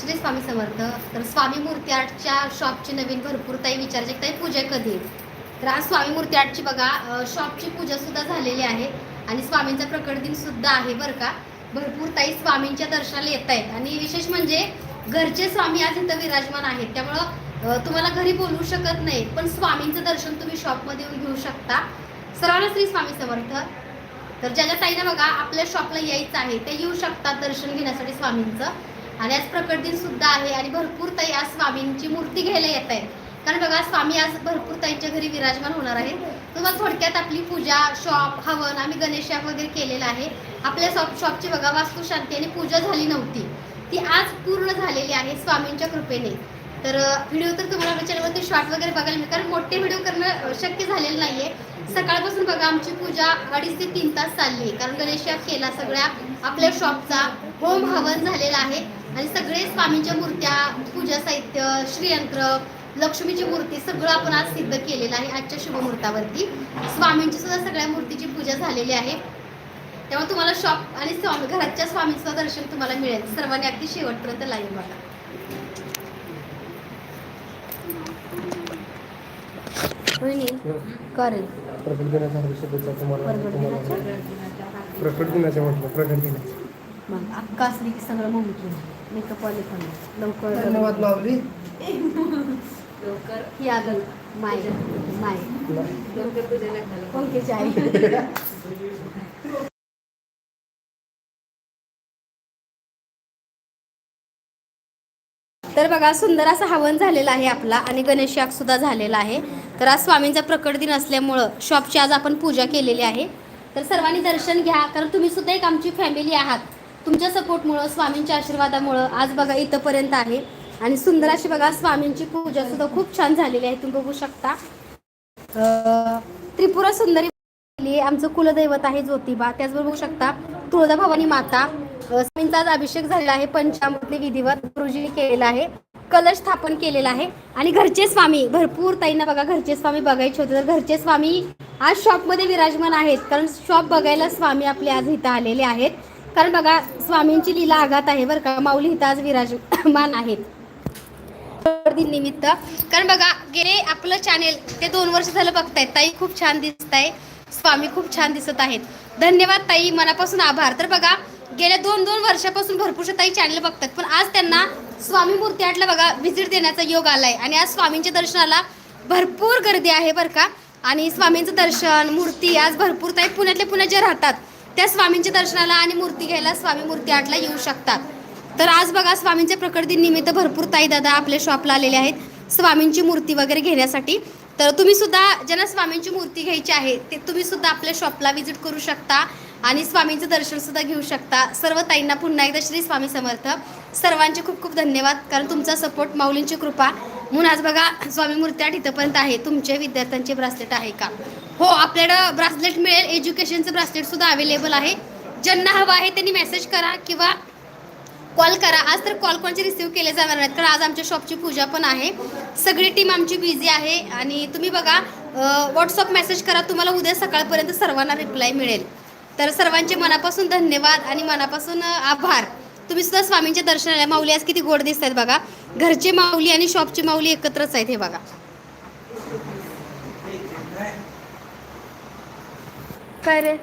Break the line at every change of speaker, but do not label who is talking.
श्री स्वामी समर्थ तर स्वामी मूर्ती आर्टच्या शॉपची नवीन भरपूर ताई विचारायची ताई पूजा कधी? तर आज स्वामी मूर्ती आर्टची बघा शॉपची पूजा सुद्धा झालेली आहे आणि स्वामींचा प्रकट दिन सुद्धा आहे बरं का. भरपूर ताई स्वामींच्या दर्शनाला येत आहेत आणि विशेष म्हणजे घरचे स्वामी आज इथं विराजमान आहेत. त्यामुळं तुम्हाला घरी बोलवू शकत नाही पण स्वामींचं दर्शन तुम्ही शॉपमध्ये येऊन घेऊ शकता. सर्वांना श्री स्वामी समर्थ. तर ज्या ज्या ताईनं बघा आपल्या शॉपला यायचं आहे ते येऊ शकतात दर्शन घेण्यासाठी स्वामींचं. आणि आज प्रकट दिन सुद्धा आहे आणि भरपूर ताई आज स्वामींची मूर्ती घ्यायला येत आहेत. कारण बघा स्वामी आज भरपूर ताईंच्या घरी विराजमान होणार आहेत. तुम्हाला थोडक्यात आपली पूजा शॉप हवन आम्ही गणेश वगैरे केलेलं आहे. आपल्या शॉप शॉपची बघा वास्तुशांती आणि पूजा झाली नव्हती. ती आज पूर्ण झालेली आहे स्वामींच्या कृपेने. तर व्हिडिओ तर तुम्हाला आपल्या चॅनलवरती शॉर्ट वगैरे बघायला मिळेल. कारण मोठे व्हिडिओ करणं शक्य झालेलं नाहीये. सकाळपासून बघा आमची पूजा अडीच ते तीन तास चालली आहे. कारण गणेश केला सगळ्या आपल्या शॉपचा होम हवन झालेला आहे. आणि सगळे स्वामींच्या मूर्त्या पूजा साहित्य श्रीयंत्र लक्ष्मीची मूर्ती सगळं आपण आज सिद्ध केलेलं आहे आजच्या शुभमुहूर्तावरती. स्वामींची सुद्धा सगळ्या मूर्तीची पूजा झालेली आहे. तेव्हा तुम्हाला शॉप आणि स्वामी घराच्या स्वामींचं दर्शन तुम्हाला मिळेल. सर्वांनी अगदी शेवटपर्यंत लाईव्ह बघा.
प्रकट दिनाच्या शुभेच्छा तुम्हाला
प्रकट
म्हटलं प्रकट दिनाच्या
मग अक्का असली की सगळं मम्मी केलं मेकअप वाले पण लवकर
धन्यवाद माऊली
ही आगल माय. माय. पंकज आई तर बघा सुंदर असं हवन झालेलं आहे आपला आणि गणेश सुद्धा झालेला आहे. तर आज स्वामींचा प्रकट दिन असल्यामुळं शॉपची आज आपण पूजा केलेली आहे. तर सर्वांनी दर्शन घ्या कारण तुम्ही सुद्धा एक आमची फॅमिली आहात. तुमच्या सपोर्टमुळं स्वामींच्या आशीर्वादामुळं आज बघा इथंपर्यंत आहे. आणि सुंदर अशी बघा स्वामींची पूजा सुद्धा खूप छान झालेली आहे. तुम्ही बघू शकता. त्रिपुरा सुंदरी आहे. आमचं कुलदैवत आहे ज्योतिबा. त्याचबरोबर बघू शकता तुळजा भवानी माता स्वामींचा आज अभिषेक झालेला आहे पंचामृतने विधिवत गुरुजींनी केलेला आहे. कलश स्थापन केलेला आहे. आणि घरचे स्वामी भरपूर ताईंना बघा घरचे स्वामी बघायचे होते. तर घरचे स्वामी आज शॉपमध्ये विराजमान आहेत. कारण शॉप बघायला स्वामी आपले आज इथं आलेले आहेत. कारण बघा स्वामींची लीला आघात आहे बरं का. माऊली इथं आज विराजमान आहेत. दिन निमित्त. कारण बघा गेले आपलं चॅनेल ते दोन वर्ष झालं बघतायत. ताई खूप छान दिसत आहे स्वामी खूप छान दिसत आहेत. धन्यवाद ताई मनापासून आभार. तर बघा गेल्या दोन दोन वर्षापासून भरपूरशा ताई चॅनल बघतात. पण आज त्यांना स्वामी मूर्ती आटला बघा व्हिजिट देण्याचा योग आलाय. आणि आज स्वामींच्या दर्शनाला भरपूर गर्दी आहे बरं का. आणि स्वामींचं दर्शन मूर्ती आज भरपूर ताई पुण्यातल्या पुण्यात जे राहतात त्या स्वामींच्या दर्शनाला आणि मूर्ती घ्यायला स्वामी मूर्ती आठला येऊ शकतात. तर आज बघा स्वामींच्या प्रकट निमित्त भरपूर ताई दादा आपल्या शॉपला आलेले आहेत स्वामींची मूर्ती वगैरे घेण्यासाठी. तर तुम्ही सुद्धा ज्यांना स्वामींची मूर्ती घ्यायची आहे ते तुम्ही सुद्धा आपल्या शॉपला व्हिजिट करू शकता आणि स्वामींचं दर्शन सुद्धा घेऊ शकता. सर्व ताईंना पुन्हा एकदा श्री स्वामी समर्थ. सर्वांचे खूप खूप धन्यवाद कारण तुमचा सपोर्ट माऊलींची कृपा. म्हणून आज बघा स्वामी मूर्ती आठ इथंपर्यंत आहे. तुमचे विद्यार्थ्यांचे ब्रासलेट आहे का? हो आपल्याकडं ब्रासलेट मिळेल. एज्युकेशनचं ब्रासलेट सुद्धा अवेलेबल आहे. ज्यांना हवं आहे त्यांनी मेसेज करा किंवा कॉल करा. आज तर कॉल कोणचे रिसिव्ह केले जाणार नाहीत कारण आज आमच्या शॉपची पूजा पण आहे. सगळी टीम आमची बिझी आहे आणि तुम्ही बघा व्हॉट्सअप मेसेज करा तुम्हाला उद्या सकाळपर्यंत सर्वांना रिप्लाय मिळेल. तर सर्वांचे मनापासून धन्यवाद आणि मनापासून आभार. तुम्ही सुद्धा स्वामींच्या दर्शनाला माऊली आज किती गोड दिसत आहेत बघा. घरचे माऊली आणि शॉपची माऊली एकत्रच आहेत हे बघा. നമസ്കാരം.